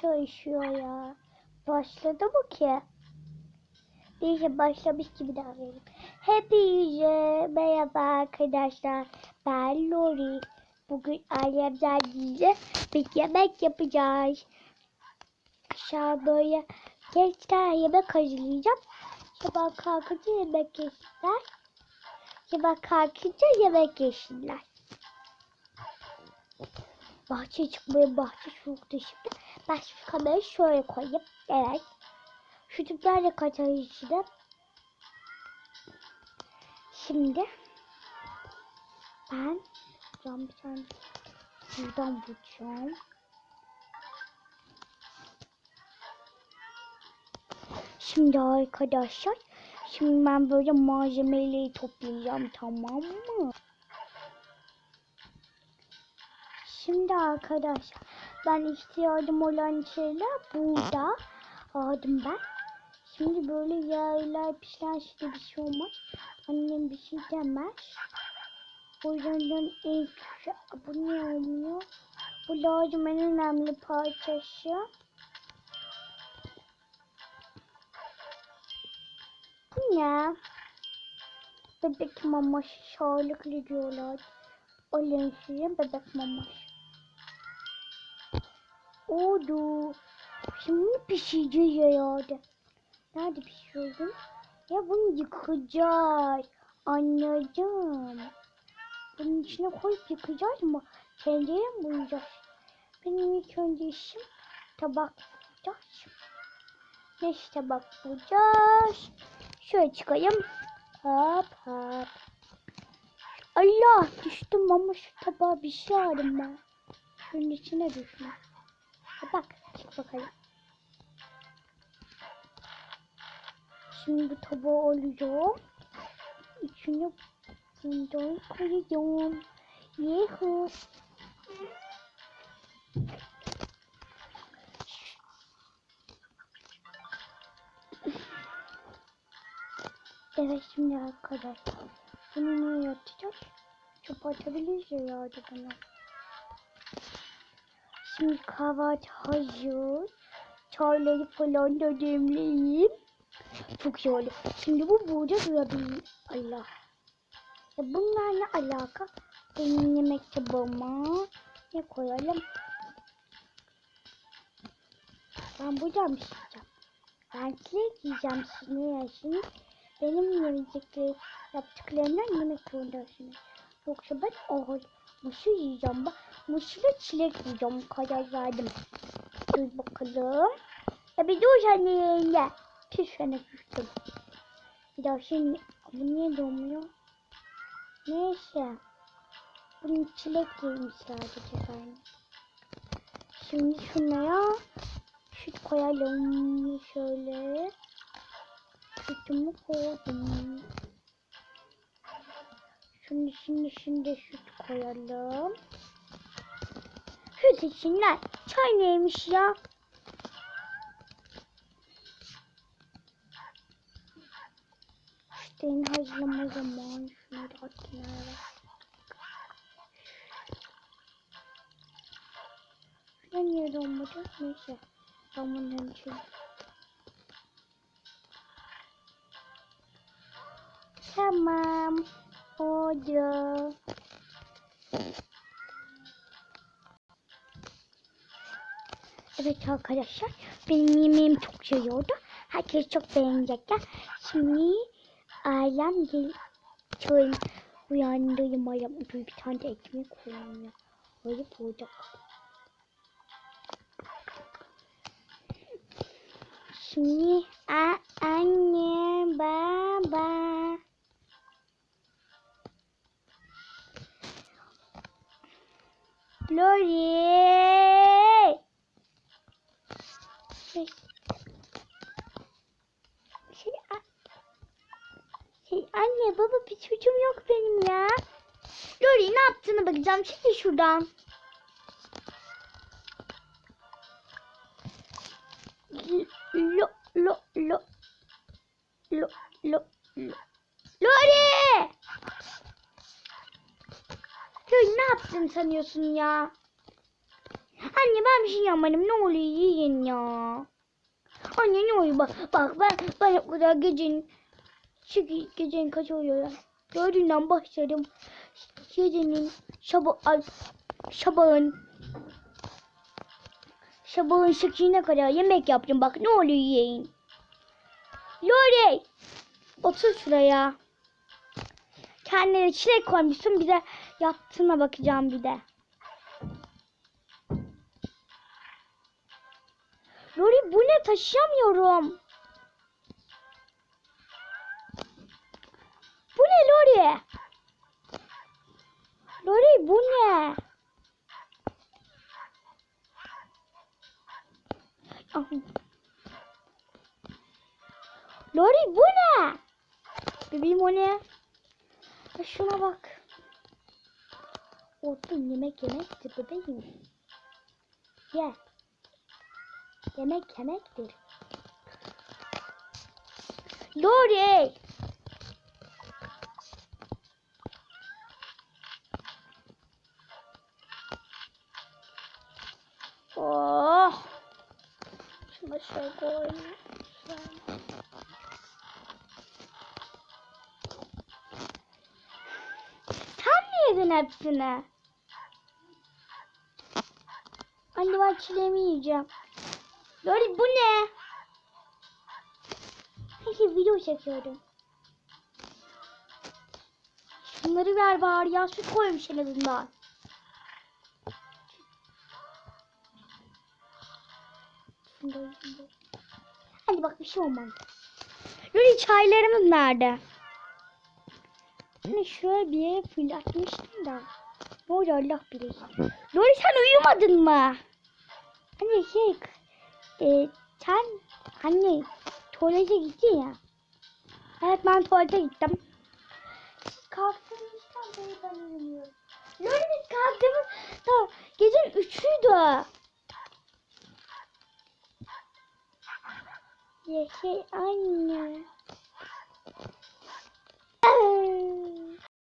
çalışıyor ya. Başladı mı ki? Neyse başlamış gibi davranayım. Hepinize merhaba arkadaşlar. Ben Lori. Bugün ailemden değil bir yemek yapacağız. Aşağı böyle gençler yemek hazırlayacağım. Sabah kalkınca yemek yesinler. Sabah kalkınca yemek yesinler. Bahçeye çıkmaya bahçe soğuktu şimdi. Ben şu kamerayı şöyle koyayım. Evet. Şu tüpler de kaçar içine. Şimdi ben cam bir tane buradan bulacağım. Şimdi arkadaşlar şimdi ben böyle malzemeleri toplayacağım tamam mı? Şimdi arkadaşlar ben ihtiyacım olan şeyler burada aldım ben. Şimdi böyle yağlar pişen işte bir şey olmaz. Annem bir şey demez. O yüzden ilk bu ne olmuyor? Bu lazım en önemli parçası. Bu ne? Bebek maması sağlıklı diyorlar. Alın size bebek maması. Oldu. Şimdi pişireceğiz herhalde. Nerede pişirdin? Ya bunu yıkacağız. Anladım. Bunun içine koyup yıkayacağız mı? Tencereye mi koyacağız? Benim ilk önce işim tabak bulacağız. Ne işte tabak bulacağız? Şöyle çıkayım. Hop hop. Allah düştüm ama şu tabağa bir şey aldım ben. Şunun içine düşme. Bak çık bakalım. Şimdi bu tabağı alacağım. İçine bundan koyacağım. Yehu. Evet şimdi arkadaşlar. Bunu ne atacağız? Çöp atabiliriz ya bunu. Şimdi kahvaltı hazır. Çayları falan da demleyeyim. Çok iyi oldu. Şimdi bu burada durabilir. Allah. Ya bunlar ne alaka? Benim yemek tabağıma ne koyalım? Ben buradan bir şey yiyeceğim. Ben çilek yiyeceğim şimdi ya şimdi. Benim yiyecekleri yaptıklarımdan yemek zorundasınız. Yoksa ben oh, mısır yiyeceğim. Bak mısırla çilek yiyeceğim. O kadar verdim. Dur bakalım. Ya bir dur sen yenge. Pis sana küstüm. Bir daha şimdi bu niye dolmuyor? Neyse. Bunun çilek yemiş sadece ben. Şimdi şunlara süt koyalım şöyle. Sütümü koydum. Şimdi şimdi şimdi süt koyalım. Süt içinler. Çay neymiş ya? Sütlerini hazırlama zamanı. Şunu da kenara. Şurada niye donmadı? Neyse. Ben bundan için. Tamam. Oldu. Evet arkadaşlar. Benim yemeğim çok şey oldu. Herkes çok beğenecekler. Şimdi ailem gel çöl uyandırayım. Dur bir tane de ekmek koyayım ya. Öyle olacak. Şimdi a anne baba. Lori. Şey, şey, şey, anne baba bir çocuğum yok benim ya. Lori ne yaptığını bakacağım. Çekil şuradan. Lo lo lo lo lo lo Lori! Köy ne yaptın sanıyorsun ya? Anne ben bir şey yapmadım. Ne oluyor yiyin ya. Anne ne oluyor bak. Bak ben, ben o kadar gecenin ge- gecenin kaç oluyor ya? Dördünden başladım. Gecenin şaba, ay, sabahın sabahın sekizine kadar yemek yaptım. Bak ne oluyor yiyin. Lore! Otur şuraya. Kendine çilek koymuşsun. Bir de yaptığına bakacağım bir de. Lori bu ne taşıyamıyorum. Bu ne Lori? Lori bu ne? Lori bu ne? Bebeğim o ne? Ya şuna bak. Oğlum yemek yemektir bebeğim. Ye. Yemek yemektir. Lori. Oh. Şunu şöyle koyayım. Sen mi yedin hepsini? Anne ben çileğimi yiyeceğim. Lori bu ne? Peki video çekiyorum. Şunları ver bari ya süt koymuş en azından. Şunları, şunları. Hadi bak bir şey olmaz. Lori çaylarımız nerede? Hani şöyle bir yere fırlatmıştım da. Ne oldu Allah bilir. Lori sen uyumadın mı? Hani şey e, sen hani tuvalete gittin ya. Evet ben tuvalete gittim. Siz kalktığınızdan beri ben uyumuyorum. Lori biz kalktığımız da gecenin üçüydü. Şey anne.